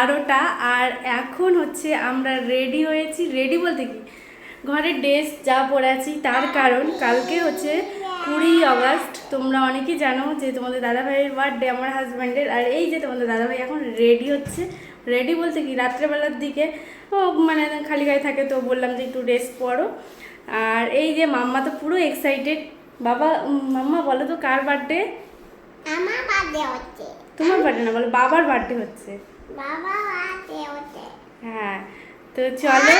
বারোটা আর এখন হচ্ছে আমরা রেডি হয়েছি রেডি বলতে কি? ঘরের ড্রেস যা পরে আছি তার কারণ কালকে হচ্ছে কুড়ি আগস্ট তোমরা অনেকেই জানো যে তোমাদের দাদাভাইয়ের বার্থডে আমার হাজব্যান্ডের আর এই যে তোমাদের দাদাভাই এখন রেডি হচ্ছে। রেডি বলতে কি? রাত্রেবেলার দিকে ও মানে খালি গায়ে থাকে তো বললাম যে একটু ড্রেস পরো। আর এই যে মাম্মা তো পুরো এক্সাইটেড বাবা মাম্মা বলো তো কার বার্থডে আমার বার্থডে হচ্ছে। তোমার বার্থডে না বলো বাবার বার্থডে হচ্ছে। হ্যাঁ তো চলো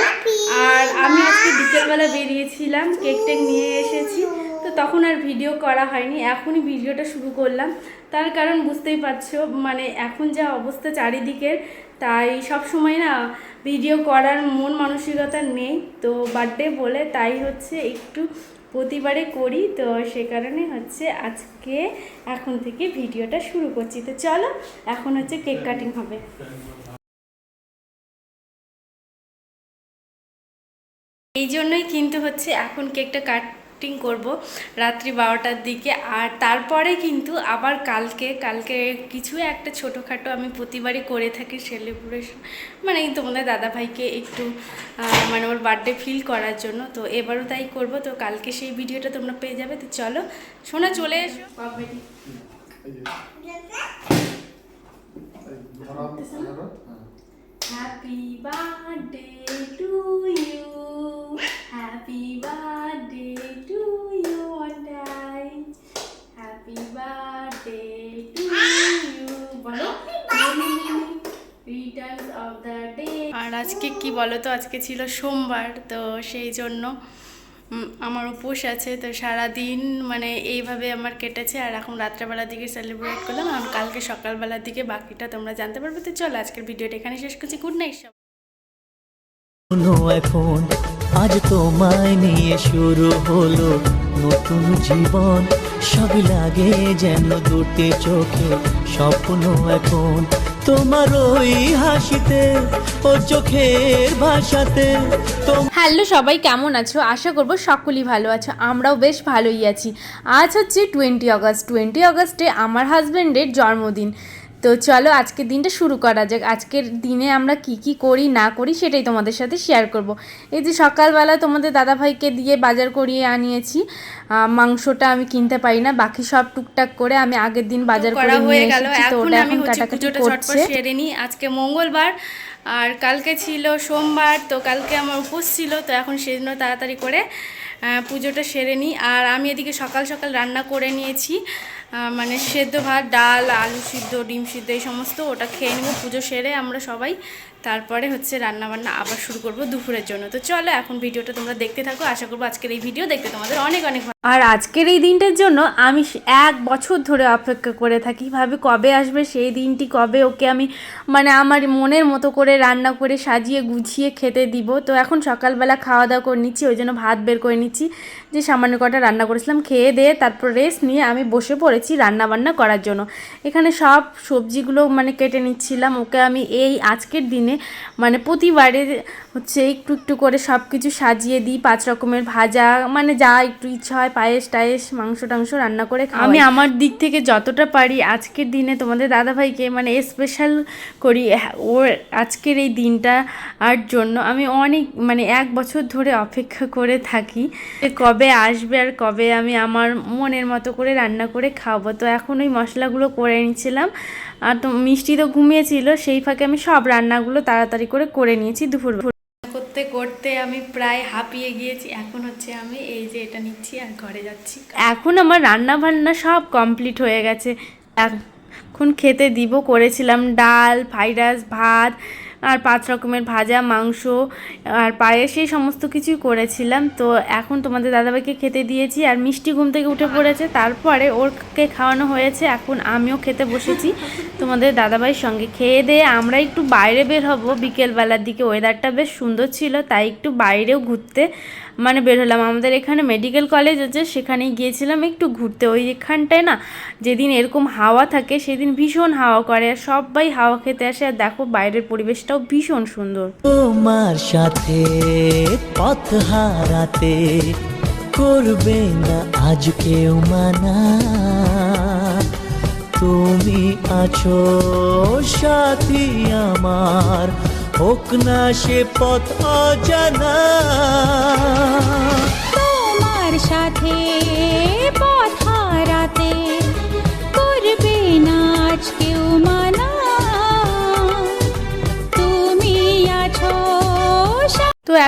আর আমি আজকে বিকেলবেলা বেরিয়েছিলাম কেক টেক নিয়ে এসেছি তো তখন আর ভিডিও করা হয়নি এখনই ভিডিওটা শুরু করলাম। তার কারণ বুঝতেই পারছ মানে এখন যা অবস্থা চারিদিকের তাই সব সময় না ভিডিও করার মন মানসিকতা নেই তো বার্থডে বলে তাই হচ্ছে একটু প্রতিবারে করি, তো সে কারণে হচ্ছে আজকে এখন থেকে ভিডিওটা শুরু করছি। তো চলো, এখন হচ্ছে কেক কাটিং হবে। এই জন্যই কিন্তু হচ্ছে এখন কেকটা কাটিং করব রাত্রি বারোটার দিকে। আর তারপরে কিন্তু আবার কালকে কালকে কিছু একটা ছোটোখাটো আমি প্রতিবারই করে থাকি সেলিব্রেশন মানে তোমাদের দাদাভাইকে একটু মানে ওর বার্থডে ফিল করার জন্য। তো এবারও তাই করব। তো কালকে সেই ভিডিওটা তোমরা পেয়ে যাবে। তো চলো, শোনা, চলে এসো। Happy birthday to you. Happy birthday to you and I. Happy birthday to you. বলো রিটার্নস অফ দ্য ডে আর আজকে কি বলো তো আজকে ছিল সোমবার, তো সেই জন্য আমার উপোস আছে। তো সারা দিন মানে এইভাবে আমার কেটেছে। আর এখন রাত্রেবেলার দিকে সেলিব্রেট করলাম। আর কালকে সকালবেলার দিকে বাকিটা তোমরা জানতে পারবে। তো চলো, আজকের ভিডিওটা এখানে শেষ করছি। গুড নাইট সব। এখন, আজ তোমায় নিয়ে শুরু হলো নতুন জীবন। সব লাগে যেন দুটি চোখে, স্বপ্ন এখন তোমার ওই হাসিতে ও চোখের ভাষাতে হ্যালো সবাই, কেমন আছো? আশা করব সকলেই ভালো আছো, আমরাও বেশ ভালোই আছি। আজ হচ্ছে টোয়েন্টি আগস্ট টোয়েন্টি আগস্টে আমার হাজব্যান্ডের জন্মদিন। তো চলো আজকের দিনটা শুরু করা যাক। আজকের দিনে আমরা কি কি করি না করি সেটাই তোমাদের সাথে শেয়ার করব। এই যে সকালবেলা তোমাদের দাদাভাইকে দিয়ে বাজার করিয়ে আনিয়েছি মাংসটা আমি কিনতে পারি না বাকি সব টুকটাক করে আমি আগের দিন বাজার করে হয়ে নিয়ে গেল। এসেছি। তো ওটা আমি এখন কাটাকাটি করছে। সেরে নিই। আজকে মঙ্গলবার আর কালকে ছিল সোমবার তো কালকে আমার উপোস ছিল তো এখন সেজন্য তাড়াতাড়ি করে পুজোটা সেরে নিই। আর আমি এদিকে সকাল সকাল রান্না করে নিয়েছি। মানে সেদ্ধ ভাত, ডাল, আলু সিদ্ধ, ডিম সিদ্ধ, এই সমস্ত ওটা খেয়ে নেব পুজো সেরে আমরা সবাই। তারপরে হচ্ছে রান্না বান্না আবার শুরু করব দুপুরের জন্য। তো চলো এখন ভিডিওটা তোমরা দেখতে থাকো, আশা করব আজকের এই ভিডিও দেখতে তোমাদের অনেক অনেক আর আজকের এই দিনটার জন্য আমি এক বছর ধরে অপেক্ষা করে থাকি, ভাবে কবে আসবে, সেই দিনটি কবে ওকে আমি মানে আমার মনের মতো করে রান্না করে সাজিয়ে গুছিয়ে খেতে দিব। তো এখন সকালবেলা খাওয়া দাওয়া করে নিচ্ছি, ওই জন্য ভাত বের করে নিচ্ছি। যে সামান্য কটা রান্না করেছিলাম, খেয়ে দিয়ে তারপর রেস্ট নিয়ে আমি বসে পড়েছি রান্না বান্না করার জন্য। এখানে সব সবজিগুলো মানে কেটে নিচ্ছিলাম, ওকে আমি এই আজকের দিনে মানে প্রতিবারে হচ্ছে একটু একটু করে সব কিছু সাজিয়ে দিই, পাঁচ রকমের ভাজা মানে যা একটু ইচ্ছা হয়, পায়েস টায়েস, মাংস টাংস রান্না করে আমি আমার দিক থেকে যতটা পারি আজকের দিনে তোমাদের দাদাভাইকে মানে স্পেশাল করি ওর আজকের এই দিনটা আর জন্য আমি অনেক মানে এক বছর ধরে অপেক্ষা করে থাকি কবে আসবে আর কবে আমি আমার মনের মতো করে রান্না করে খাওয়াবো। তো এখন ওই মশলাগুলো করে নিচ্ছিলাম আর তো মিষ্টি তো ঘুমিয়েছিল সেই ফাঁকে আমি সব রান্নাগুলো তাড়াতাড়ি করে করে নিয়েছি দুপুর করতে করতে আমি প্রায় হাঁপিয়ে গিয়েছি এখন হচ্ছে আমি এই যে এটা নিচ্ছি আর ঘরে যাচ্ছি। এখন আমার রান্না বান্না সব কমপ্লিট হয়ে গেছে। এখন খেতে দিব করেছিলাম ডাল ফ্রাইড রাইস ভাত আর পাঁচ রকমের ভাজা, মাংস আর পায়েস এই সমস্ত কিছুই করেছিলাম। তো এখন তোমাদের দাদাভাইকে খেতে দিয়েছি আর মিষ্টি ঘুম থেকে উঠে পড়েছে। তারপরে ওরকে খাওয়ানো হয়েছে। এখন আমিও খেতে বসেছি। তোমাদের দাদাভাইয়ের সঙ্গে খেয়ে দিয়ে আমরা একটু বাইরে বের হব। বিকেলবেলার দিকে ওয়েদারটা বেশ সুন্দর ছিল, তাই একটু বাইরেও ঘুরতে মানে বের হলাম। আমাদের এখানে মেডিকেল কলেজ আছে সেখানে গিয়েছিলাম একটু ঘুরতে। ওই এখানটায় না যেদিন এরকম হাওয়া থাকে, সেদিন ভীষণ হাওয়া করে আর সবাই হাওয়া খেতে আসে। আর দেখো বাইরের পরিবেশটাও ভীষণ সুন্দর। তোমার সাথে পথ হারাতে করবে না আজ কেউ মানা। তুমি আছো সাথী আমার হোক না সে পথ অজানা। তোমার সাথে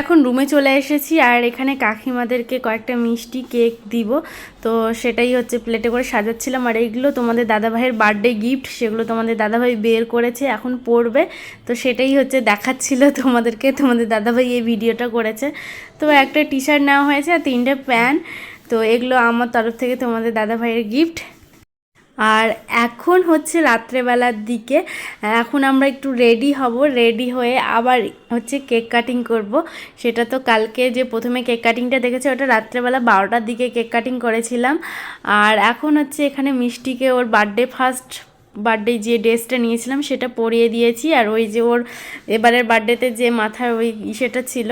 এখন রুমে চলে এসেছি আর এখানে কাকিমাদেরকে কয়েকটা মিষ্টি কেক দিব। তো সেটাই হচ্ছে প্লেটে করে সাজাচ্ছিলাম। আর এইগুলো তোমাদের দাদাভাইয়ের বার্থডে গিফট সেগুলো তোমাদের দাদাভাই বের করেছে, এখন পড়বে তো সেটাই হচ্ছে দেখাচ্ছিল তোমাদেরকে, তোমাদের দাদাভাই এই ভিডিওটা করেছে। তো একটা টি শার্ট নেওয়া হয়েছে আর তিনটে প্যান্ট। তো এগুলো আমার তরফ থেকে তোমাদের দাদাভাইয়ের গিফট আর এখন হচ্ছে রাত্রেবেলার দিকে, এখন আমরা একটু রেডি হব রেডি হয়ে আবার হচ্ছে কেক কাটিং করব। সেটা তো কালকে যে প্রথমে কেক কাটিংটা দেখেছে, ওটা রাত্রেবেলা বারোটার দিকে কেক কাটিং করেছিলাম। আর এখন হচ্ছে এখানে মিষ্টিকে ওর বার্থডে ফার্স্ট বার্থডে যে ড্রেসটা নিয়েছিলাম সেটা পরিয়ে দিয়েছি আর ওই যে ওর এবারের বার্থডেতে যে মাথার ওই সেটা ছিল,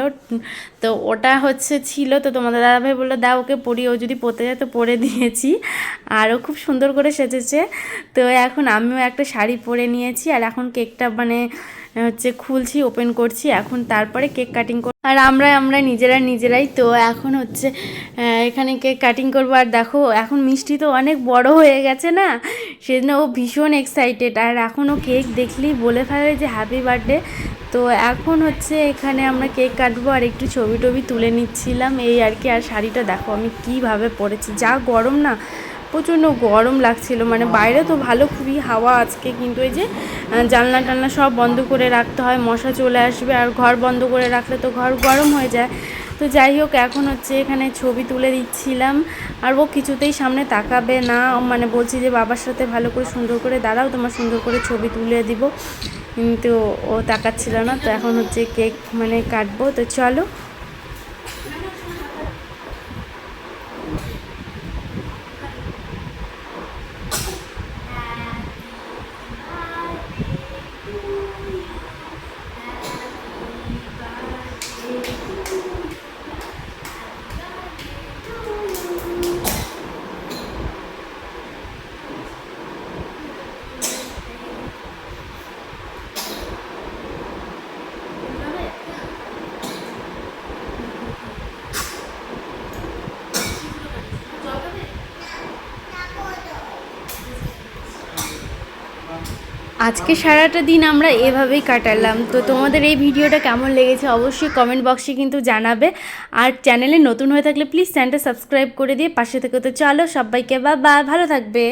তো ওটা হচ্ছে ছিল, তো তোমাদের দাদাভাই বলল, দাও ওকে পরিয়ে, ও যদি পরতে যায় তো পরে দিয়েছি। আরও খুব সুন্দর করে সেজেছে। তো এখন আমিও একটা শাড়ি পরে নিয়েছি আর এখন কেকটা মানে হচ্ছে খুলছি ওপেন করছি, এখন তারপরে কেক কাটিং কর আর আমরা আমরা নিজেরা নিজেরাই। তো এখন হচ্ছে এখানে কেক কাটিং করব। আর দেখো, এখন মিষ্টি তো অনেক বড় হয়ে গেছে না? সেজন্য ও ভীষণ এক্সাইটেড আর এখনও কেক দেখলেই বলে ফেলে যে হ্যাপি বার্থডে তো এখন হচ্ছে এখানে আমরা কেক কাটবো। আর একটু ছবি টবি তুলে নিচ্ছিলাম। এই আর কি, আর শাড়িটা দেখো, আমি কীভাবে পরেছি। যা গরম না প্রচণ্ড গরম লাগছিল। মানে বাইরে তো ভালো খুবই হাওয়া আজকে কিন্তু এই যে জানলা টালনা সব বন্ধ করে রাখতে হয় মশা চলে আসবে আর ঘর বন্ধ করে রাখলে তো ঘর গরম হয়ে যায়। তো যাই হোক এখন হচ্ছে এখানে ছবি তুলে দিচ্ছিলাম আর ও কিছুতেই সামনে তাকাবে না। মানে বলছি যে বাবার সাথে ভালো করে সুন্দর করে দাঁড়াও তোমার সুন্দর করে ছবি তুলে দিব। কিন্তু ও তাকাচ্ছিল না। তো এখন হচ্ছে কেক মানে কাটবো। তো চলো আজকে সারাটা দিন আমরা এভাবেই কাটালাম। তো তোমাদের এই ভিডিওটা কেমন লেগেছে অবশ্যই কমেন্ট বক্সে কিন্তু জানাবে। আর চ্যানেলে নতুন হয়ে থাকলে প্লিজ চ্যানেলটা সাবস্ক্রাইব করে দিয়ে পাশে থেকে তো চলো সবাইকে বা, ভালো থাকবে।